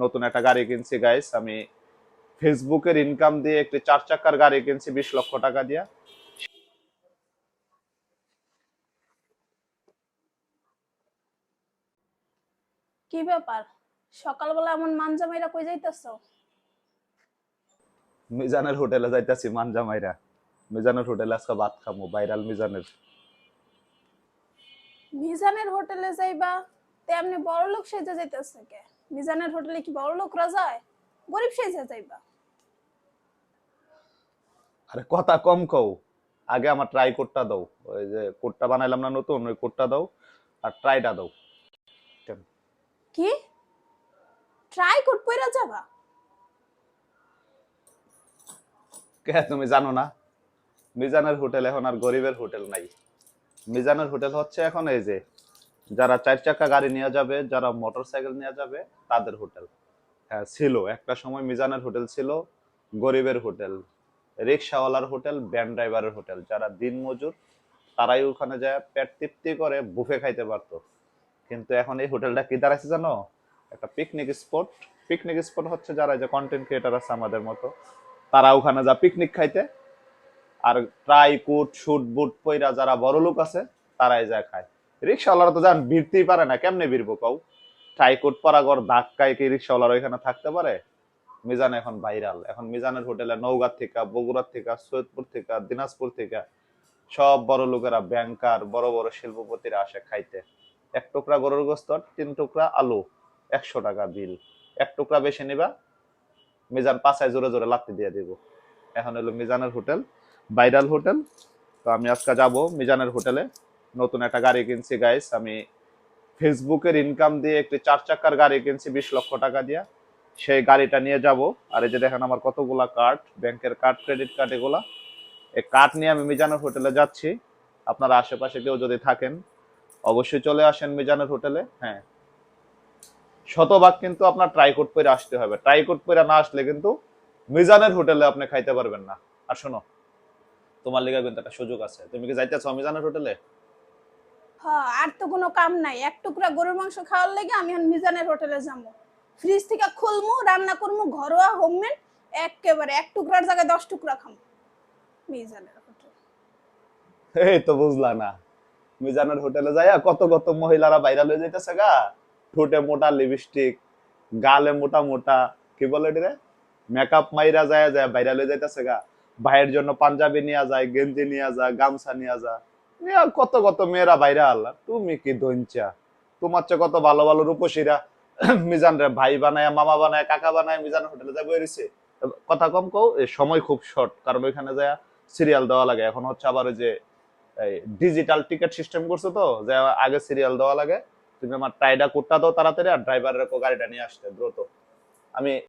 নতুন একটা গাড়ি কিনছি গাইস আমি ফেসবুকের ইনকাম দিয়ে একটি চার চাকার গাড়ি কিনছি বিশ লক্ষ টাকা দিয়ে। কি ব্যাপার? সকালবেলা এমন মানজামাইরা কই যাইতেছ? মিজানের হোটেলে যাইতাছি মানজামাইরা। মিজানের হোটেলে আজকে ভাত খামু ভাইরাল মিজানের। মিজানের হোটেলে যাইবা তেমনি বড় লোক সেজে যাইতেছে কে? মিজানের হোটেলে কি বড় লোকরা যায় গরিব সেজে যাইবা। আরে কথা কম কও। আগে আমার ট্রাই কোডটা দাও। ওই যে কোডটা বানাইলাম না নতুন ওই কোডটা দাও আর ট্রাইটা দাও। কি? ট্রাই কোড পইরা যাবা? কে তুমি জানো না? মিজানের হোটেল এখন আর গরিবের হোটেল নাই। মিজানের হোটেল হচ্ছে এখন এই যে যারা চার চাকা গাড়ি নিয়ে যাবে, যারা মোটর সাইকেল নিয়ে যাবে, তাদের হোটেল হ্যাঁ ছিল। একটা সময় মিজানের হোটেল ছিল, গরিবের হোটেল রিক্সাওয়ালার হোটেল ভ্যান ড্রাইভারের হোটেল যারা দিন মজুর, তারাই ওখানে যায়, পেট তৃপ্তি করে বুফে খাইতে পারতো। কিন্তু এখন এই হোটেলটা কি দাঁড়াইছে জানো? একটা পিকনিক স্পট পিকনিক স্পট হচ্ছে যারা যে কন্টেন্ট ক্রিয়েটার আছে আমাদের মতো, তারা ওখানে যা পিকনিক খাইতে, আর ট্রাই কুট শুট বুট পইরা যারা বড় লোক আছে, তারাই যায় খায়। রিক্সাওয়ালারা তো যান, ভিড়তেই পারে না, কেমনে ভিড়বো কও? ট্রাই কুট পরাগর ধাক্কায় কি রিক্সাওয়ালারা ওইখানে থাকতে পারে? মিজান এখন ভাইরাল, এখন মিজানের হোটেলে নৌগাঁ থেকে বগুড়ার থেকে, সৈয়দপুর থেকে, দিনাজপুর থেকে সব বড় লোকেরা ব্যাংকার বড় বড় শিল্পপতিরা আসে খাইতে। এক টুকরা গরুর গোস্ত, তিন টুকরা আলু, একশো টাকা বিল। এক টুকরা বেশি নিবা, মিজান পাশায় জোরে জোরে লাত্তি দিয়ে দিব। এখন হলো মিজানের হোটেল, ভাইরাল হোটেল। তো আমি আজকে যাব মিজানের হোটেলে। নতুন একটা গাড়ি কিনছি গাইস আমি ফেসবুকের ইনকাম দিয়ে একটি চার চাকার গাড়ি কিনছি, বিশ লক্ষ টাকা দিয়ে। সেই গাড়িটা নিয়ে যাব। আর এই যে দেখেন আমার কতগুলা কার্ড ব্যাংকের কার্ড ক্রেডিট কার্ড এগুলা। এই কার্ড নিয়ে আমি মিজানের হোটেলে যাচ্ছি। আপনারা আশেপাশে কেউ যদি থাকেন, অবশ্যই চলে আসেন মিজানের হোটেলে। হ্যাঁ। শতভাগ কিন্তু আপনার ট্রাই কোড পরে আসতে হবে। ট্রাই কোড পরে না আসলে কিন্তু মিজানের হোটেলে আপনি খাইতে পারবেন না। আর শোনো, তোমার লিগা কিন্তু একটা সুযোগ আছে। তুমি কি যাইতেছো মিজানের হোটেলে? আর তো কোনো কাম নাই। এক টুকরা গরুর মাংস খাওয়ার লেগে আমি মিজানের হোটেলে যাব। ফ্রিজ থেকে খুলমু রান্না করমু ঘরোয়া হোমমেড একেবারে এক টুকরার জায়গায় দশ টুকরা খামু। মিজানের হোটেল। এই তো বুঝলা না। মিজানের হোটেলে যাইয়া কত কত মহিলারা ভাইরাল হয়ে যাইতেছে গা। ঠোঁটে মোটা লিপস্টিক গালে মোটা মোটা কি বলে রে মেকআপ মাইরা যায় যায় ভাইরাল হয়ে যাইতেছে গা। ভাইয়ের জন্য পাঞ্জাবি নিয়ে যায় গেঞ্জি নিয়ে যায় গামছা নিয়ে ইয়া, কত কত মেয়েরা ভাইরাল। তুমি কি দঞ্চা তোমার চেয়ে কত ভালো ভালো রূপসীরা মিজান ভাই বানায়, মামা বানায়, কাকা বানায়, মিজান হোটেলে যাব এরিছে কথা কম কও সময় খুব শর্ট কারণ ওইখানে যায় সিরিয়াল দেওয়া লাগে। এখন হচ্ছে আবার যে ডিজিটাল টিকিট সিস্টেম করছ তো যে আগে সিরিয়াল দেওয়া লাগে। তুমি আমার টাইডা কোডটা দাও তাড়াতাড়ি, আর ড্রাইভারের গাড়িটা নিয়ে আসতে, দ্রুত। আমি